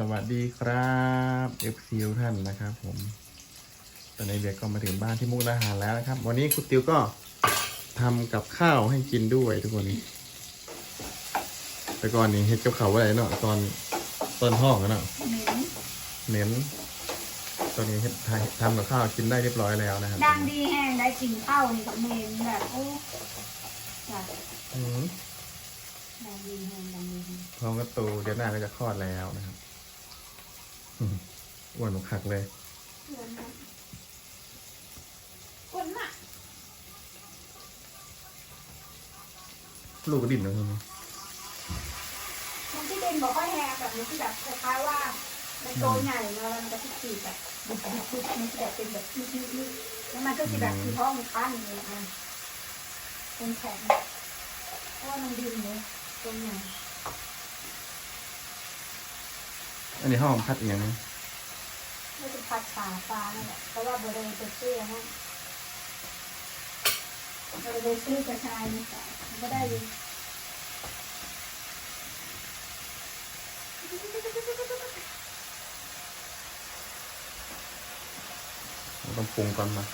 สวัสดีครับ FC ทุกท่านนะครับ ผม ตอนนี้เบียร์ก็มาถึงบ้านที่มุกดาหารแล้วนะครับ วันนี้คุณติวก็ทำกับข้าวให้กินด้วยทุกคนแต่ก่อนนี้เฮ็ดกับข้าวอะไรเนาะตอนตอนห้องอะเนาะเหม็นเหม็นตอนนี้เฮ็ดทำกับข้าวกินได้เรียบร้อยแล้วนะครับดังดีแห้งได้กินข้าวนี่กับเหม็นแบบโอ้จ้ะอืมดังดีแห้งดังดีแห้งท้องก็โตเดือนหน้าก็จะคลอดแล้วนะครับ อืมอ้วนหนุกขักเลยเพื่อนนะคนน่ะลูกก็ดิ่นนะคุณมันที่เป็นบอกว่าแห้งแบบนี้ที่แบบคล้ายๆว่ามันโตใหญ่แล้วมันก็ติดติดแบบบุบบุบบุบมันจะแบบเป็นแบบยืดๆๆแล้วมันก็จะแบบคือท้องมันคันเลยอะเป็นแข็งเพราะว่ามันดินเลยตรงไหน อันนี้ห้องพัดอีกอย่างหนึงไม่เป็นผัดฉาปลาเนี่ยแหละเพราะว่าบริเวณจะเชื่อนะบริเวณซื้อกระชายนี่แต่มันก็ได้อยู่เราต้องปรุงก่อนมา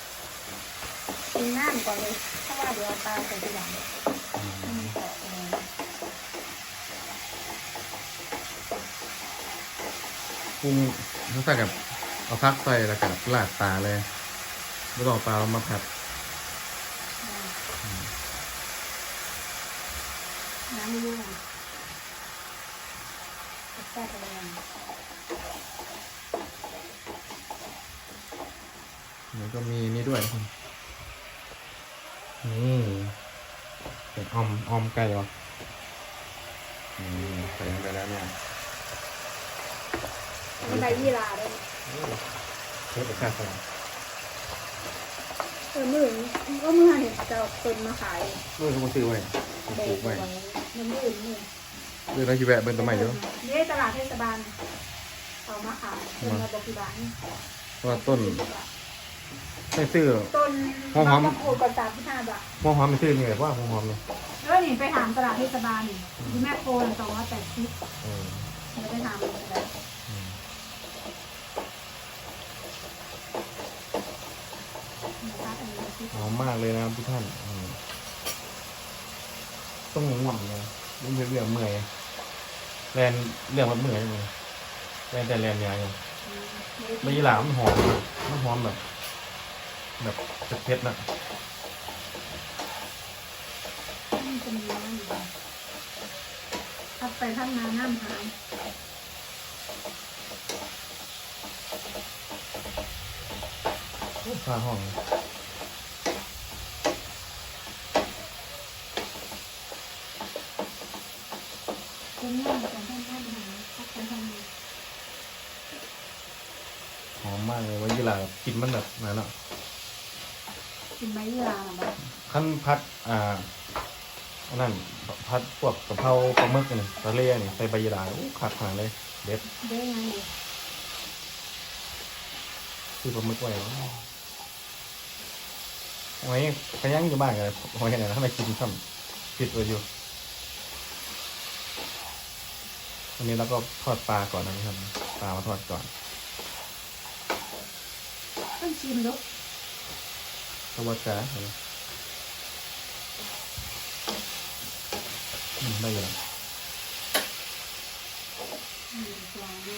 กินน้ำก่อนเลย เพราะว่าเดี๋ยวเอาปลาใส่ทีหลังเนี่ย อืม ให้มันเกาะเลย ปรุงถ้าใส่กับเอาพักใส่แล้วกับลาดปลาเลยไม่ต้องเอาปลาเรามาผัดน้ำไม่ยุ่งแซ่บเลยแล้วก็มีนี่ด้วยคุณนี่เป็นออมออมไก่เหรอนี่ใส่ลงไปแล้วเนี่ย มันได้ยี่ลาด้วยเทปข้าวใส่เออมื่อก็เมื่อเห็นจะตุนมาขายด้วยเขาซื้อไว้ปเด็ลูกกไว้ไว้มันมื่นนี่เรื่องอะไรที่แวะเบิ้ลต้นไม้เยอะนี่ตลาดเทศบาลเอามาขายเป็นระบบพิบาลเพราะว่าต้นไม่ซื้อต้นหอมๆมะกรูดก่อนสามสิบห้าบาทหัวหอมไม่ซื้อนี่แบบว่าหัวหอมเลยแล้วนี่ไปถามตลาดเทศบาลนี่ที่แม่โคสองร้อยแปดสิบ เออ ไม่ได้ถามเลย อืม นะคะอันนี้ที่ หอมมากเลยนะครับทุกท่านอืม ต้องง่วงเลยนี่เป็นเรื่องเมื่อยแลนเรื่องมันเมื่อยเลยแลนแต่แลนยายอยู่ไม่ยี่หลามันหอมอะมันหอมแบบ แบบเผ็ดๆนะมันจะมีน้ำอยู่ถ้าไปข้างนาน้ำหายผ้าห้อง คุณย่าจะท่านท่านหาถ้าไปทำหอมมากเลยว่ายี่หลากินมันแบบไหนเนาะกินใบยี่ลาหรอบ้างขั้นพัดอ่าอันนั้นพัดพวกกะเพราปลาหมึกนี่ทะเลนี่ใส่ใบยี่หลาโอ้ขาดขาดเลยเด็ดได้ไงคือปลาหมึกไว้แล้วไว้ขยันอยู่บ้านกันไว้ไหนนทำไมกินซ้ำผิดไว้อยู่วั นนี้เราก็ทอดปลาก่อนนะครับ ปลามาทอดก่อนต้องชิมลูกเพราะว่าจ้าอืมได้อยู่แล้วอืมลองดู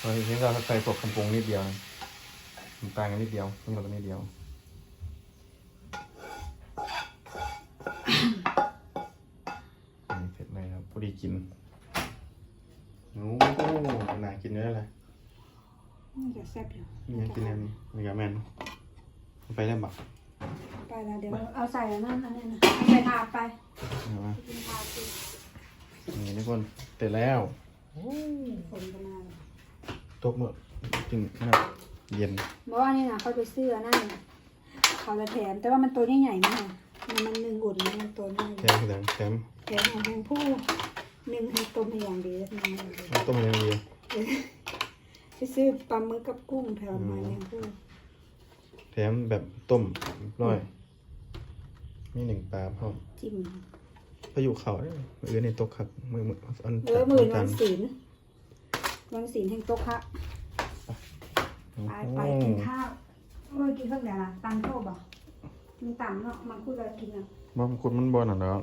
เราเห็นเราใส่พวกคำปรุงนิดเดียวนะน้ำตาลกันนิดเดียวเพิ่งเรานิดเดียวนี่เสร็จเลยครับพอดีกิน โอ้โหน่ากินเนื้อเลยนี่จะแซ่บอยู่มีอยางกินแน่นี่มีกาแมนไปได้บักไปแล้วเดี๋ยวเอาใส่อันนั่นอันนี้นะใส่ถาดไปเอามากินถาดสินี่ทุกคนเสร็จแล้วคนก็มาตกเมื่อจึงแบบเย็นบอกว่านี่นะเขาไปซื้ออันนั่นน่ะเขาจะแถมแต่ว่ามันตัวใหญ่ๆมากมันมันหนึ่งอุ่นมันตัวน้อยแถมแถมแถมแถมของแมงผู้ หนึ่งให้ต้มให้อย่างดีแล้วทำอย่างดีเอาต้มยังดีไปซื้อปลาหมึกกับกุ้งแถมมาแมงผู้แถมแบบต้มร้อย มีหนึ่งปลาพร้อมจิ้มพายุเขาเอ้ยมือในตกขักมือมืออันเออหมื่นจัวันนศีลยังศีลแห่งโต๊ะครับไปไปกินข้าวเมื่อกินข้าวไหนล่ะตังโต๊ะบ่มันต่ำเนาะมันคุยกันกินอะบางคนมันบอลอะเนาะบาง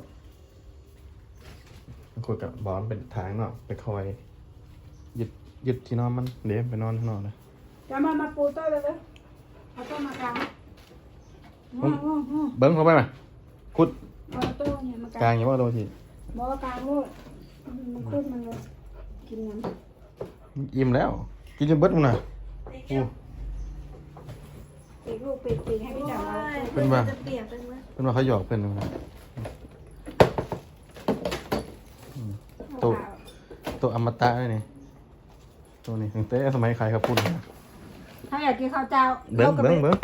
คนกับบอลเป็นทางเนาะไปคอยยึดยึดที่นอนมันเดี๋ยวไปนอนข้างนอกนะจะมามาปูโต๊ะเลยเลยเอาโต๊ะมากางงงงงเบิ้งเข้าไปไหมคุดเอาโต๊ะเนี่ยมากกลาางงอย่างว่าโดนทีบอกว่ากางลูกมันขึ้นมันเลยกินน้ำอิ่มแล้ว กินจนเบิดมึงน่ะโอ้ปีกลูกปีกปีกให้พี่จับเอาเป็นว่าจะเปียกเป็นไหมเป็นว่าเขาหยอกเพื่อนมึงนะ เอา ตุ๊ ขาว ตัวอมตะเลยนี่ตัวนี้ตั้งแต่สมัยขายข้าวปุ้นนะถ้าอยากกินข้าวเจ้าเบิ้งเบิ้งเบิ้ง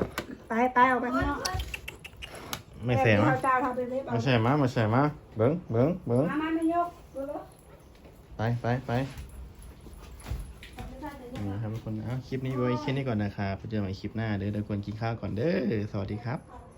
ไปไปออกไปข้างนอกไม่แสอยากกินมาข้าวเจ้าทำเป็นเล็บเอาไม่ใช่มาไม่ใช่มาเบิ้งเบิ้งเบิ้งมามาไม่ยกดูเลยไปไปไปนะครับทุกคนเอาคลิปนี้ไว้แค่นี้ก่อนนะครับเจอกันใหม่คลิปหน้าเด้อเดี๋ยวควรกินข้าวก่อนเด้อสวัสดีครับเ